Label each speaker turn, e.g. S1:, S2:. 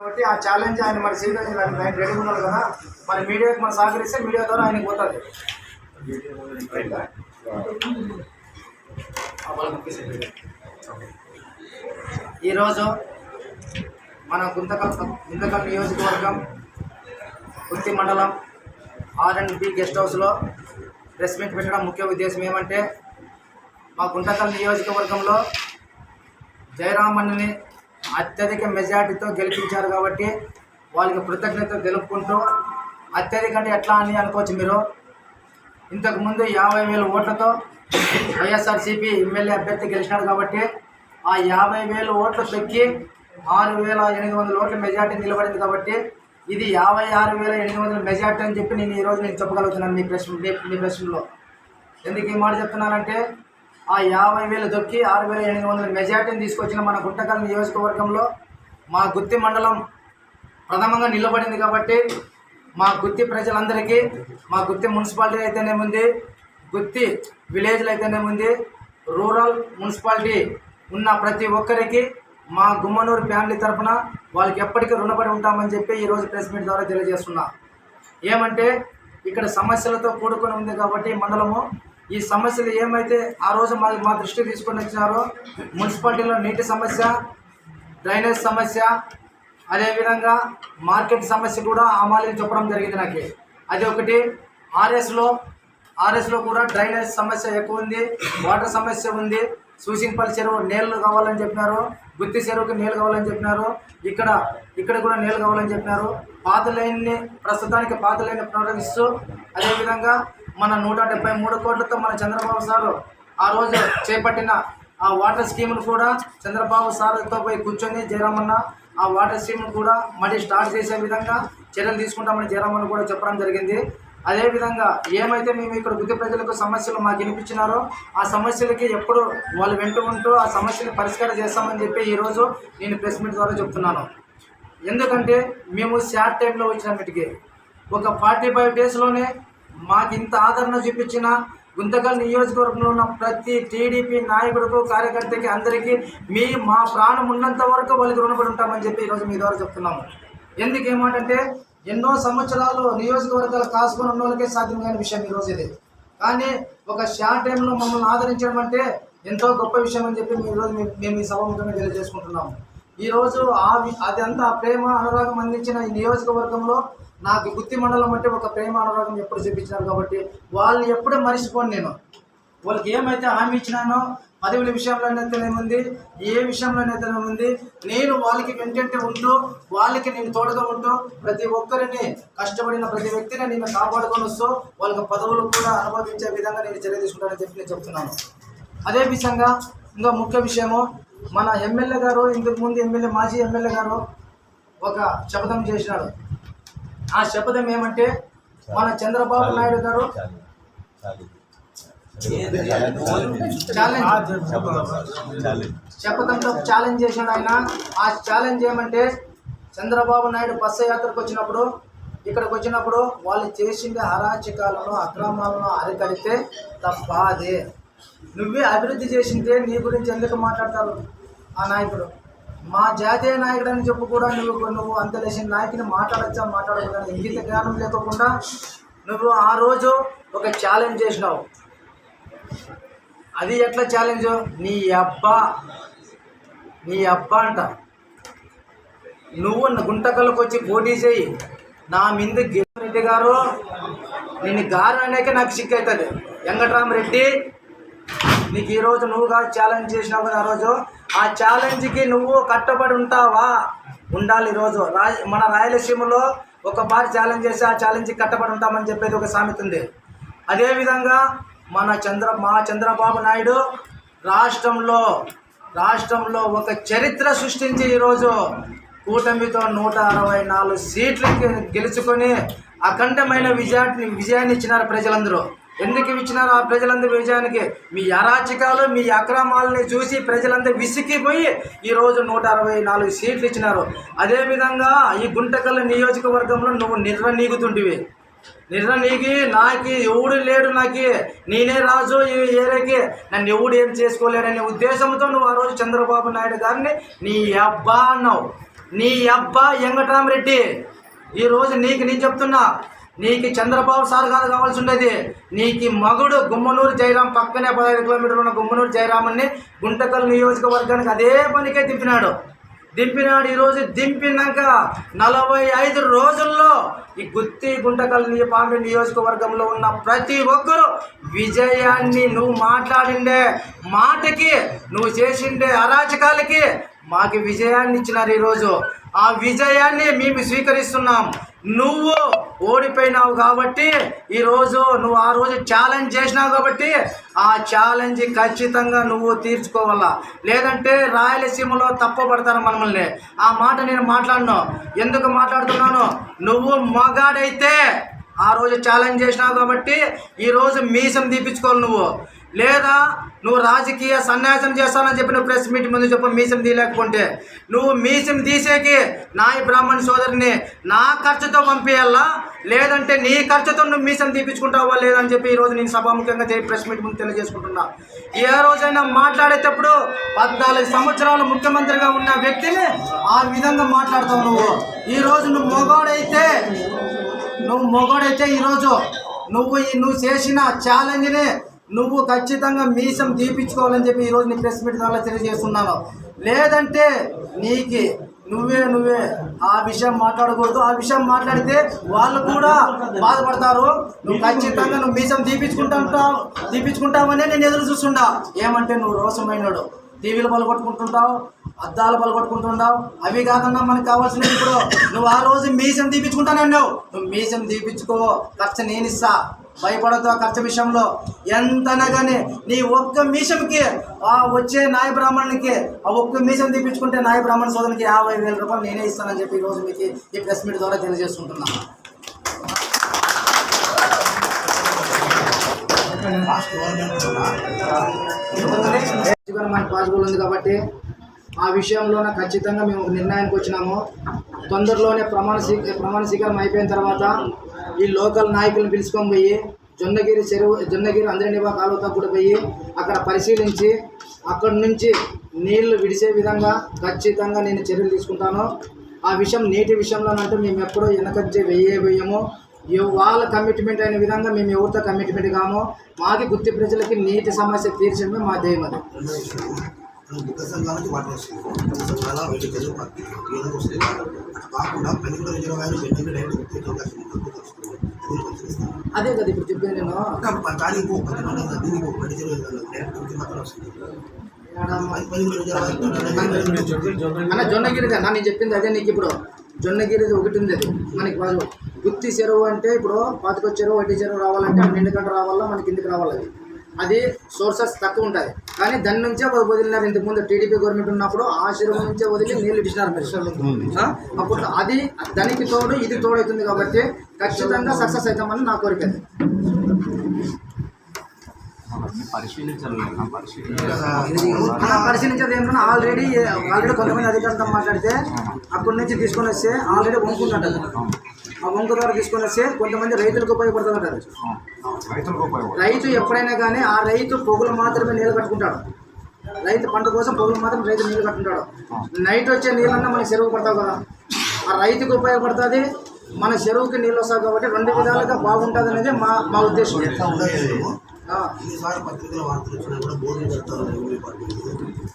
S1: కాబట్టి ఆ ఛాలెంజ్ ఆయన మరి స్వీకరించి ఆయన రెడీ ఉన్నారు కదా. మరి మీడియాకి మనం సహకరిస్తే మీడియా ద్వారా ఆయన పోతుంది. ఈరోజు మన గుంతకల్ గుంతకల్ నియోజకవర్గం కుర్తి మండలం ఆర్ అండ్ బి గెస్ట్ హౌస్లో ప్రెస్ మీట్ పెట్టడం ముఖ్య ఉద్దేశం ఏమంటే మా గుంతకల్ నియోజకవర్గంలో జయరామన్నని అత్యధిక మెజార్టీతో గెలిపించారు కాబట్టి వాళ్ళకి కృతజ్ఞత తెలుపుకుంటూ అత్యధిక అంటే ఎట్లా అని అనుకోవచ్చు మీరు? ఇంతకుముందు యాభై వేల ఓట్లతో వైఎస్ఆర్సీపీ ఎమ్మెల్యే అభ్యర్థి గెలిచినాడు కాబట్టి ఆ యాభై వేల ఓట్లు తొక్కి ఆరు వేల ఎనిమిది వందల ఓట్ల మెజార్టీ నిలబడింది కాబట్టి ఇది యాభై ఆరు వేల ఎనిమిది వందల మెజార్టీ అని చెప్పి నేను ఈరోజు నేను చెప్పగలుగుతున్నాను మీ ప్రశ్న మీ- మీ ప్రశ్నలో. ఎందుకు ఈ మాట చెప్తున్నానంటే ఆ యాభై వేలు దొక్కి ఆరు వేల ఎనిమిది వందల మెజార్టీని తీసుకొచ్చిన మన గుంటకల్ నియోజకవర్గంలో మా గుత్తి మండలం ప్రథమంగా నిలబడింది కాబట్టి మా గుత్తి ప్రజలందరికీ మా గుత్తి మున్సిపాలిటీ అయితేనేముంది గుత్తి విలేజ్లు అయితేనేముంది రూరల్ మున్సిపాలిటీ ఉన్న ప్రతి ఒక్కరికి మా గుమ్మనూరు ఫ్యామిలీ తరఫున వాళ్ళకి ఎప్పటికీ రుణపడి ఉంటామని చెప్పి ఈరోజు ప్రెస్ మీట్ ద్వారా తెలియజేస్తున్నా. ఏమంటే ఇక్కడ సమస్యలతో కూడుకొని ఉంది కాబట్టి మండలము ఈ సమస్యలు ఏమైతే ఆ రోజు మా మా దృష్టికి తీసుకొని వచ్చినారో మున్సిపాలిటీలో నీటి సమస్య డ్రైనేజ్ సమస్య అదేవిధంగా మార్కెట్ సమస్య కూడా అమాలి చెప్పడం జరిగింది నాకు. అది ఒకటి. ఆర్ఎస్లో ఆర్ఎస్లో కూడా డ్రైనేజ్ సమస్య ఎక్కువ ఉంది వాటర్ సమస్య ఉంది సూసింగ్పల్లి చెరువు నీళ్ళు కావాలని చెప్పినారు గుత్తి చెరువుకి నీళ్ళు కావాలని చెప్పినారు ఇక్కడ ఇక్కడ కూడా నీళ్ళు కావాలని చెప్పినారు. పాత లైన్ని ప్రస్తుతానికి పాత లైన్ ప్రారంభిస్తూ అదేవిధంగా మన నూట డెబ్బై మూడు కోట్లతో మన చంద్రబాబు సారు ఆ రోజు చేపట్టిన ఆ వాటర్ స్కీమ్ను కూడా చంద్రబాబు సార్తో పోయి కూర్చొని జయరామన్న ఆ వాటర్ స్కీమ్ను కూడా మళ్ళీ స్టార్ట్ చేసే విధంగా చర్యలు తీసుకుంటామని జయరామన్న కూడా చెప్పడం జరిగింది. అదేవిధంగా ఏమైతే మేము ఇక్కడ బుద్ధి ప్రజలకు సమస్యలు మాకు వినిపించినారో ఆ సమస్యలకి ఎప్పుడు వాళ్ళు వెంట ఉంటూ ఆ సమస్యలు పరిష్కారం చేస్తామని చెప్పి ఈరోజు నేను ప్రెస్ మీట్ ద్వారా చెప్తున్నాను. ఎందుకంటే మేము షార్ట్ టైంలో వచ్చినప్పటికీ ఒక ఫార్టీ ఫైవ్ డేస్లోనే మాకు ఇంత ఆదరణ చూపించిన గుంతకల్ నియోజకవర్గంలో ఉన్న ప్రతి టీడీపీ నాయకుడికి కార్యకర్తకి అందరికీ మీ మా ప్రాణం ఉన్నంత వరకు వాళ్ళకి రుణపడి ఉంటామని చెప్పి ఈరోజు మీ ద్వారా చెప్తున్నాము. ఎందుకు ఏమంటే ఎన్నో సంవత్సరాలు నియోజకవర్గాలు కాసుకొని ఉన్న వాళ్ళకే సాధ్యం కాని విషయం ఈరోజు ఇది. కానీ ఒక షార్ట్ టైంలో మమ్మల్ని ఆదరించడం అంటే ఎంతో గొప్ప విషయం అని చెప్పి మీ ఈరోజు మేము ఈ సభముఖంగా తెలియజేసుకుంటున్నాము. ఈరోజు ఆ అదంతా ప్రేమ అనురాగం అందించిన ఈ నియోజకవర్గంలో నాకు గుత్తి మండలం అంటే ఒక ప్రేమ అనురాగం ఎప్పుడు చూపించినారు కాబట్టి వాళ్ళని ఎప్పుడూ మరిచిపోను నేను. వాళ్ళకి ఏమైతే హామీ ఇచ్చినానో పదవుల విషయంలోనైతేనేముంది ఏ విషయంలోనైతేనేముంది నేను వాళ్ళకి వెంటంటే ఉంటూ వాళ్ళకి నేను తోడుగా ఉంటూ ప్రతి ఒక్కరిని కష్టపడిన ప్రతి వ్యక్తిని నేను కాపాడుకొని వస్తూ వాళ్ళకి పదవులు కూడా అనుభవించే విధంగా నేను చర్య తీసుకుంటానని చెప్పి నేను చెప్తున్నాను. అదే విధంగా ఇంకా ముఖ్య విషయము మన ఎమ్మెల్యే గారు ఇంతకు ముందు ఎమ్మెల్యే మాజీ ఎమ్మెల్యే గారు ఒక శపథం చేసినాడు. ఆ శపథం ఏమంటే మన చంద్రబాబు నాయుడు గారు శపథంతో ఛాలెంజ్ చేశాడు ఆయన. ఆ ఛాలెంజ్ ఏమంటే చంద్రబాబు నాయుడు బస్సు యాత్రకు వచ్చినప్పుడు ఇక్కడికి వచ్చినప్పుడు వాళ్ళు చేసిండే అరాచకాలను అక్రమాలను అరికడితే తప్ప అదే నువ్వే అభివృద్ధి చేసింటే నీ గురించి ఎందుకు మాట్లాడతారు? ఆ నాయకుడు. మా జాతీయ నాయకుడు అని చెప్పు కూడా నువ్వు నువ్వు అంత లేచిన నాయకుని మాట్లాడచ్చా? మాట్లాడకూడదు? ఇంగిత జ్ఞానం లేకుండా నువ్వు ఆ రోజు ఒక ఛాలెంజ్ చేసినావు. అది ఎట్లా ఛాలెంజ్ నీ అబ్బా. నీ అబ్బా అంట. నువ్వు గుంటకల్లోకి వచ్చి పోటీ చేయి. నా మీద రెడ్డి గారు నిన్ను గారు అనేక నాకు సిక్ అవుతుంది వెంకటరామరెడ్డి నీకు ఈరోజు నువ్వుగా ఛాలెంజ్ చేసినావు కదా ఆ రోజు. ఆ ఛాలెంజ్కి నువ్వు కట్టబడి ఉంటావా? ఉండాలి ఈరోజు రాయ మన రాయలసీమలో ఒక బారి ఛాలెంజ్ చేసి ఆ ఛాలెంజ్కి కట్టబడి ఉంటామని చెప్పేది ఒక సామెత ఉంది. అదేవిధంగా మన చంద్ర మా చంద్రబాబు నాయుడు రాష్ట్రంలో రాష్ట్రంలో ఒక చరిత్ర సృష్టించి ఈరోజు కూటమితో నూట అరవై నాలుగు సీట్లు గెలుచుకొని అఖండమైన విజయాన్ని విజయాన్ని ఇచ్చినారు ప్రజలందరూ. ఎందుకు ఇచ్చినారు ఆ ప్రజలందరి విజయానికి? మీ అరాచకాలు మీ అక్రమాలని చూసి ప్రజలందరూ విసిగిపోయి ఈరోజు నూట అరవై నాలుగు సీట్లు ఇచ్చినారు. అదేవిధంగా ఈ గుంటకల్ నియోజకవర్గంలో నువ్వు నిర్వనీగుతుంటివి నిర్ణయకి నాకి ఎవడు లేడు నాకి. నేనే రాజు ఈ ఏరియాకి. నన్ను ఎవడు ఏం చేసుకోలేడనే ఉద్దేశంతో నువ్వు ఆ రోజు చంద్రబాబు నాయుడు గారిని నీ అబ్బా అన్నావు. నీ అబ్బా వెంకటరామరెడ్డి. ఈరోజు నీకు నేను చెప్తున్నా నీకు చంద్రబాబు సార్ కాదు కావాల్సి ఉండేది నీకు మగుడు గుమ్మనూరు జయరాం పక్కనే పదహైదు కిలోమీటర్లు ఉన్న గుమ్మనూరు జయరామన్ని గుంటకల్ నియోజకవర్గానికి అదే పనికే దింపినాడు. దింపినాడు ఈరోజు దింపినాక నలభై ఐదు రోజుల్లో ఈ గుత్తి గుంటకల్ నీ- నియోజకవర్గంలో ఉన్న ప్రతి ఒక్కరూ విజయాన్ని నువ్వు మాట్లాడిండే మాటకి నువ్వు చేసిండే అరాచకాలకి మాకు విజయాన్ని ఇచ్చినారు ఈరోజు. ఆ విజయాన్ని మేము స్వీకరిస్తున్నాం. నువ్వు ఓడిపోయినావు కాబట్టి ఈరోజు నువ్వు ఆ రోజు ఛాలెంజ్ చేసినావు కాబట్టి ఆ ఛాలెంజ్ ఖచ్చితంగా నువ్వు తీర్చుకోవాలా. లేదంటే రాయలసీమలో తప్పబడతారు మనల్ని. ఆ మాట నేను మాట్లాడను. ఎందుకు మాట్లాడుతున్నాను? నువ్వు మగాడైతే ఆ రోజు ఛాలెంజ్ చేసినావు కాబట్టి ఈరోజు మీసం తీపించుకోవాలి నువ్వు. లేదా నువ్వు రాజకీయ సన్యాసం చేస్తానని చెప్పిన ప్రెస్ మీట్ ముందు చెప్పు మీసం తీయలేకపోతే. నువ్వు మీసం తీసేకి నాయ బ్రాహ్మణ సోదరిని నా ఖర్చుతో పంపించాలా లేదంటే నీ ఖర్చుతో నువ్వు మీసం తీపించుకుంటావా లేదని చెప్పి ఈరోజు నేను సభాముఖంగా చేయి ప్రెస్ మీట్ ముందు తెలియజేసుకుంటున్నా. ఏ రోజైనా మాట్లాడేటప్పుడు పద్నాలుగు సంవత్సరాలు ముఖ్యమంత్రిగా ఉన్న వ్యక్తిని ఆ విధంగా మాట్లాడతావు నువ్వు. ఈరోజు నువ్వు మొగోడైతే నువ్వు మొగోడైతే ఈరోజు నువ్వు ఈ నువ్వు చేసిన ఛాలెంజ్ని నువ్వు ఖచ్చితంగా మీసం తీపించుకోవాలని చెప్పి ఈరోజు నీ ప్రెస్ మీట్ ద్వారా తెలియజేస్తున్నాను. లేదంటే నీకి నువ్వే నువ్వే ఆ విషయం మాట్లాడకూడదు. ఆ విషయం మాట్లాడితే వాళ్ళు కూడా బాధపడతారు. నువ్వు ఖచ్చితంగా నువ్వు మీసం తీపించుకుంటుంటావు తీపించుకుంటావనే నేను ఎదురు చూస్తుండా ఏమంటే నువ్వు రోసమైనడు టీవీలు పలగొట్టుకుంటుంటావు అద్దాలు పలగొట్టుకుంటుంటావు. అవి కాకుండా మనకు కావాల్సినవి ఇప్పుడు నువ్వు ఆ రోజు మీసం తీపించుకుంటానన్నావు నువ్వు మీసం తీపించుకో ఖర్చు నేనిస్తా ఇస్తా భయపడద్దు ఆ ఖర్చు విషయంలో. ఎంతనగానే కానీ నీ ఒక్క మీషంకి ఆ వచ్చే నాయ బ్రాహ్మణునికి ఆ ఒక్క మీషం తీపించుకుంటే నాయ బ్రాహ్మణ సోదరునికి యాభై వేల రూపాయలు నేనే ఇస్తానని చెప్పి ఈరోజు మీకు ఈ ప్రెస్ మీట్ ద్వారా తెలియజేసుకుంటున్నాను మనకు పాసిబుల్ ఉంది కాబట్టి ఆ విషయంలోనే ఖచ్చితంగా మేము నిర్ణయానికి వచ్చినాము. తొందరలోనే ప్రమాణ స్వీ ప్రమాణ స్వీకారం అయిపోయిన తర్వాత ఈ లోకల్ నాయకులను పిలుచుకొని పోయి జొన్నగిరి చెరువు జొన్నగిరి అందరినివా కాలువతో కూడా పోయి అక్కడ పరిశీలించి అక్కడి నుంచి నీళ్ళు విడిసే విధంగా ఖచ్చితంగా నేను చర్యలు తీసుకుంటాను ఆ విషయం నీటి విషయంలోనంటే మేము ఎప్పుడూ వెనకచ్చే వెయ్యే వేయము వాళ్ళ కమిట్మెంట్ అయిన విధంగా మేము ఎవరితో కమిట్మెంట్ కాము మాది గుత్తి ప్రజలకి నీటి సమస్య తీర్చడమే మా ధ్యేయం అది
S2: సంఘాలకి సంఘాల వీటి కాకుండా డైరెక్ట్
S1: అదే కదా ఇప్పుడు చెప్పాను నేను.
S2: దానికి పో పది మంది దీనికి పో పది రిజర్వాయర్ డైరెక్ట్ గుర్తి మాత్రం వస్తుంది.
S1: అన్న జొన్నగిరిది అన్న నేను చెప్పింది అదే నీకు ఇప్పుడు. జొన్నగిరిది ఒకటి ఉంది అది మనకి బాగా గుత్తి చెరువు అంటే ఇప్పుడు పాతికొ చెరువు వడ్డీ చెరువు రావాలంటే నిండు గంట రావాలా మనకి కిందికి రావాలి అది? అది సోర్సెస్ తక్కువ ఉంటుంది కానీ దాని నుంచే వద- వదిలినారు. ఇంతకు ముందు టీడీపీ గవర్నమెంట్ ఉన్నప్పుడు ఆ చెరువు నుంచే వదిలి నీళ్ళు ఇచ్చినారు మీరు? అప్పుడు అది దానికి తోడు ఇది తోడవుతుంది కాబట్టి ఖచ్చితంగా సక్సెస్ అవుతామని నా కోరిక ఏంటంటే ఆల్రెడీ ఆల్రెడీ కొంతమంది అధికారులతో మాట్లాడితే అక్కడి నుంచి తీసుకొని వస్తే ఆల్రెడీ వంకుంటుంటారు ఆ వంకు ద్వారా తీసుకొని వస్తే కొంతమంది రైతులకు ఉపయోగపడుతుంటారు
S3: రైతులకు ఉపయోగపడుతుంది.
S1: రైతు ఎప్పుడైనా కానీ ఆ రైతు పొగులు మాత్రమే నీళ్ళు కట్టుకుంటాడు. రైతు పంట కోసం పొగులు మాత్రం రైతు నీళ్ళు కట్టుకుంటాడు. నైట్ వచ్చే నీళ్ళన్నా మనకి చెరువు పడతావు కదా. ఆ రైతుకు ఉపయోగపడుతుంది మన చెరువుకి నీళ్ళు వస్తాయి కాబట్టి రెండు విధాలుగా బాగుంటుంది అనేది మా మా ఉద్దేశం. இது
S2: சார் பத்திரிகையில் வார்த்தை சொன்னால் கூட போர்டு கருத்தால் உரிமை பார்க்கிறது